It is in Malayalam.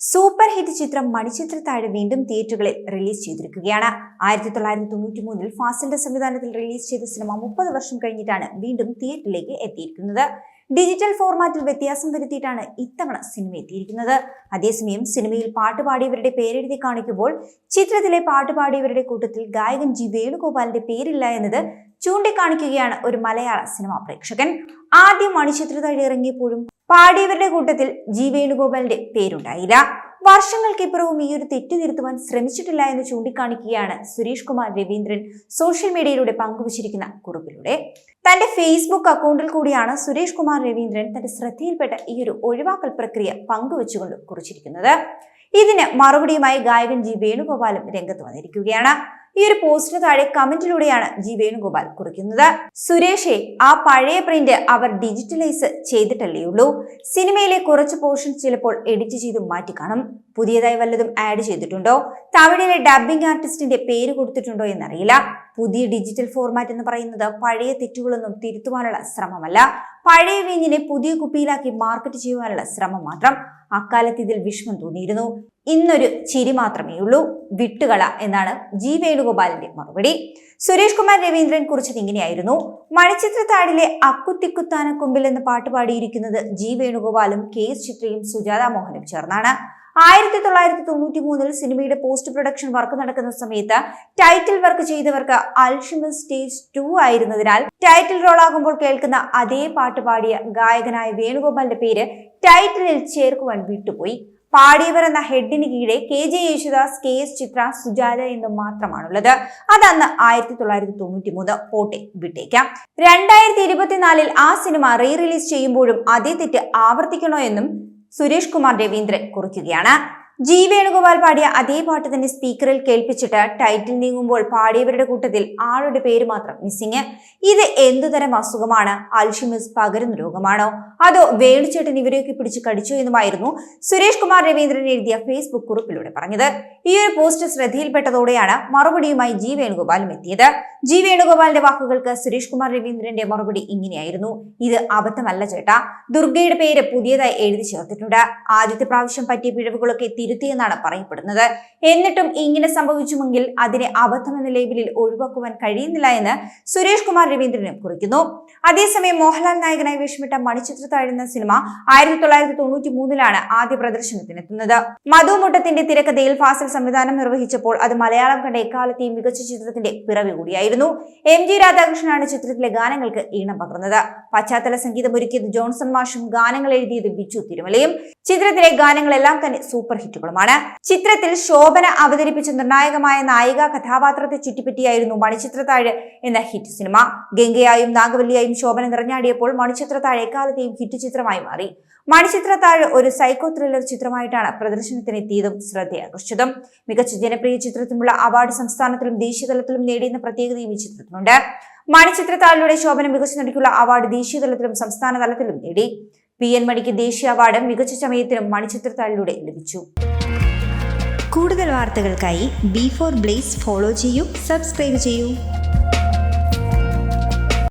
സൂപ്പർ ഹിറ്റ് ചിത്രം മണിച്ചിത്രത്താഴ് വീണ്ടും തിയേറ്ററുകളിൽ റിലീസ് ചെയ്തിരിക്കുകയാണ്. ആയിരത്തി തൊള്ളായിരത്തി തൊണ്ണൂറ്റി മൂന്നിൽ ഫാസിലിന്റെ സംവിധാനത്തിൽ റിലീസ് ചെയ്ത സിനിമ മുപ്പത് വർഷം കഴിഞ്ഞിട്ടാണ് വീണ്ടും തിയേറ്ററിലേക്ക് എത്തിയിരിക്കുന്നത്. ഡിജിറ്റൽ ഫോർമാറ്റിൽ വ്യത്യാസം വരുത്തിയിട്ടാണ് ഇത്തവണ സിനിമ എത്തിയിരിക്കുന്നത്. അതേസമയം സിനിമയിൽ പാട്ടുപാടിയവരുടെ പേരെഴുതി കാണിക്കുമ്പോൾ ചിത്രത്തിലെ പാട്ടുപാടിയവരുടെ കൂട്ടത്തിൽ ഗായകൻ ജി വേണുഗോപാലിന്റെ പേരില്ല എന്നത് ചൂണ്ടിക്കാണിക്കുകയാണ് ഒരു മലയാള സിനിമാ പ്രേക്ഷകൻ. ആദ്യം മണിച്ചിത്ര ഇറങ്ങിയപ്പോഴും പാടിയവരുടെ കൂട്ടത്തിൽ ജി വേണുഗോപാലിന്റെ പേരുണ്ടായില്ല. വർഷങ്ങൾക്കിപ്പുറവും ഈ ഒരു തെറ്റ് തിരുത്തുവാൻ ശ്രമിച്ചിട്ടില്ല എന്ന് ചൂണ്ടിക്കാണിക്കുകയാണ് സുരേഷ് കുമാർ രവീന്ദ്രൻ സോഷ്യൽ മീഡിയയിലൂടെ പങ്കുവച്ചിരിക്കുന്ന കുറിപ്പിലൂടെ. തന്റെ ഫേസ്ബുക്ക് അക്കൗണ്ടിൽ കൂടിയാണ് സുരേഷ് കുമാർ രവീന്ദ്രൻ തന്റെ ശ്രദ്ധയിൽപ്പെട്ട ഈ ഒരു ഒഴിവാക്കൽ പ്രക്രിയ പങ്കുവച്ചുകൊണ്ട് കുറിച്ചിരിക്കുന്നത്. ഇതിന് മറുപടിയുമായി ഗായകൻ ജി വേണുഗോപാലും രംഗത്ത് വന്നിരിക്കുകയാണ്. ഈ ഒരു പോസ്റ്റിന് താഴെ കമന്റിലൂടെയാണ് ജി വേണുഗോപാൽ കുറിക്കുന്നത്. സുരേഷെ ആ പഴയ പ്രിന്റ് അവർ ഡിജിറ്റലൈസ് ചെയ്തിട്ടല്ലേ ഉള്ളൂ. സിനിമയിലെ കുറച്ച് പോർഷൻ ചിലപ്പോൾ എഡിറ്റ് ചെയ്ത് മാറ്റി കാണും. പുതിയതായി വല്ലതും ആഡ് ചെയ്തിട്ടുണ്ടോ? തമിഴിലെ ഡബ്ബിംഗ് ആർട്ടിസ്റ്റിന്റെ പേര് കൊടുത്തിട്ടുണ്ടോ എന്നറിയില്ല. പുതിയ ഡിജിറ്റൽ ഫോർമാറ്റ് എന്ന് പറയുന്നത് പഴയ തെറ്റുകളൊന്നും തിരുത്തുവാനുള്ള ശ്രമമല്ല. പഴയ വീഞ്ഞിനെ പുതിയ കുപ്പിയിലാക്കി മാർക്കറ്റ് ചെയ്യുവാനുള്ള ശ്രമം മാത്രം അക്കാലത്ത് ഇതിൽ വിഷമം തോന്നിയിരുന്നു. ഇന്നൊരു ചിരി മാത്രമേ ഉള്ളൂ. വിട്ടുകള എന്നാണ് ജി വേണുഗോപാലിന്റെ മറുപടി. സുരേഷ് കുമാർ രവീന്ദ്രൻ കുറിച്ചത് ഇങ്ങനെയായിരുന്നു. മഴച്ചിത്രത്താടിലെ അക്കുത്തിക്കുത്താന കൊമ്പിൽ എന്ന പാട്ട് പാടിയിരിക്കുന്നത് ജി വേണുഗോപാലും കെ എസ് ചിത്രയും സുജാത മോഹനും ചേർന്നാണ്. ആയിരത്തി തൊള്ളായിരത്തി തൊണ്ണൂറ്റി മൂന്നിൽ സിനിമയുടെ പോസ്റ്റ് പ്രൊഡക്ഷൻ വർക്ക് നടക്കുന്ന സമയത്ത് ടൈറ്റിൽ വർക്ക് ചെയ്തവർക്ക് അൽഷിമൽ സ്റ്റേജ് ടു ആയിരുന്നതിനാൽ ടൈറ്റിൽ റോൾ ആകുമ്പോൾ കേൾക്കുന്ന അതേ പാട്ട് പാടിയ ഗായകനായ വേണുഗോപാലിന്റെ പേര് ടൈറ്റിലിൽ ചേർക്കുവാൻ വിട്ടുപോയി. പാടിയവർ എന്ന ഹെഡിന് കീഴെ K J Yesudas K S Chithra Sujatha എന്നും മാത്രമാണുള്ളത്. അതന്ന് ആയിരത്തി തൊള്ളായിരത്തി തൊണ്ണൂറ്റി മൂന്ന് പോട്ടെ വിട്ടേക്കാം. രണ്ടായിരത്തി ഇരുപത്തിനാലിൽ ആ സിനിമ റീ റിലീസ് ചെയ്യുമ്പോഴും അതേ തെറ്റ് ആവർത്തിക്കണോ എന്നും സുരേഷ് കുമാർ രവീന്ദ്രൻ കുറിക്കുകയാണ്. ജി വേണുഗോപാൽ പാടിയ അതേ പാട്ട് തന്നെ സ്പീക്കറിൽ കേൾപ്പിച്ചിട്ട് ടൈറ്റിൽ നീങ്ങുമ്പോൾ പാടിയവരുടെ കൂട്ടത്തിൽ ആളുടെ പേര് മാത്രം മിസ്സിങ്. ഇത് എന്തുതരം അസുഖമാണ്? അൽഷിമിസ് പകരുന്ന രോഗമാണോ? അതോ വേണുചേട്ടൻ ഇവരെയൊക്കെ പിടിച്ച് കടിച്ചു എന്നുമായിരുന്നു സുരേഷ് കുമാർ രവീന്ദ്രൻ എഴുതിയ ഫേസ്ബുക്ക് കുറിപ്പിലൂടെ പറഞ്ഞത്. ഈ ഒരു പോസ്റ്റ് ശ്രദ്ധയിൽപ്പെട്ടതോടെയാണ് മറുപടിയുമായി ജി വേണുഗോപാലും എത്തിയത്. ജി വേണുഗോപാലിന്റെ വാക്കുകൾക്ക് സുരേഷ് കുമാർ രവീന്ദ്രന്റെ മറുപടി ഇങ്ങനെയായിരുന്നു. ഇത് അബദ്ധമല്ല ചേട്ടാ. ദുർഗയുടെ പേര് പുതിയതായി എഴുതി ചേർത്തിട്ടുണ്ട്. ആദ്യത്തെ പ്രാവശ്യം പറ്റിയ പിഴവുകളൊക്കെ തിരുത്തിയെന്നാണ് പറയപ്പെടുന്നത്. എന്നിട്ടും ഇങ്ങനെ സംഭവിച്ചുമെങ്കിൽ അതിനെ അബദ്ധം എന്ന ലേബലിൽ ഒഴിവാക്കുവാൻ കഴിയുന്നില്ല എന്ന് സുരേഷ് കുമാർ രവീന്ദ്രനും കുറിക്കുന്നു. അതേസമയം മോഹൻലാൽ നായകനായി വേഷമിട്ട മണിച്ചിത്രത്താഴുന്ന സിനിമ ആയിരത്തി തൊള്ളായിരത്തി തൊണ്ണൂറ്റി മൂന്നിലാണ് ആദ്യ പ്രദർശനത്തിനെത്തുന്നത്. മധു മുട്ടത്തിന്റെ തിരക്കഥയിൽ ഫാസിൽ സംവിധാനം നിർവഹിച്ചപ്പോൾ അത് മലയാളം കണ്ട എക്കാലത്തെയും മികച്ച ചിത്രത്തിന്റെ പിറവി കൂടിയായിരുന്നു. എം ജി രാധാകൃഷ്ണനാണ് ചിത്രത്തിലെ ഗാനങ്ങൾക്ക് ഈണം പകർന്നത്. പശ്ചാത്തല സംഗീതം ഒരുക്കിയത് ജോൺസൺ മാഷും ഗാനങ്ങൾ എഴുതിയത് ബിജു തിരുമലയും. ചിത്രത്തിലെ ഗാനങ്ങളെല്ലാം തന്നെ സൂപ്പർ ഹിറ്റുകളുമാണ്. ചിത്രത്തിൽ ശോഭന അവതരിപ്പിച്ച നിർണായകമായ നായിക കഥാപാത്രത്തെ ചുറ്റിപ്പറ്റിയായിരുന്നു മണിച്ചിത്രത്താഴ് എന്ന ഹിറ്റ് സിനിമ. ഗംഗയായും നാഗവല്ലിയായും ശോഭന നിറഞ്ഞാടിയപ്പോൾ മണിച്ചിത്രത്താഴ് എക്കാലത്തെയും ഹിറ്റ് ചിത്രമായി മാറി. മണിച്ചിത്രത്താഴ് ഒരു സൈക്കോ ത്രില്ലർ ചിത്രമായിട്ടാണ് പ്രദർശനത്തിനെത്തിയതും ശ്രദ്ധയാകർഷിച്ചതും. മികച്ച ജനപ്രിയ ചിത്രത്തിനുള്ള അവാർഡ് സംസ്ഥാനത്തിലും ദേശീയതലത്തിലും നേടിയെന്ന പ്രത്യേകതയും ഈ ചിത്രത്തിനുണ്ട്. മണിച്ചിത്രത്താഴിലൂടെ ശോഭന മികച്ച നടിക്കുള്ള അവാർഡ് ദേശീയതലത്തിലും സംസ്ഥാന തലത്തിലും നേടി. പി എൻ മണിക്ക് ദേശീയ അവാർഡ് മികച്ച ചമയത്തിനും മണിച്ചിത്രത്താഴിലൂടെ ലഭിച്ചു. കൂടുതൽ വാർത്തകൾക്കായി ബി ഫോർ ബ്ലേസ് ഫോളോ ചെയ്യൂ സബ്സ്ക്രൈബ് ചെയ്യൂ.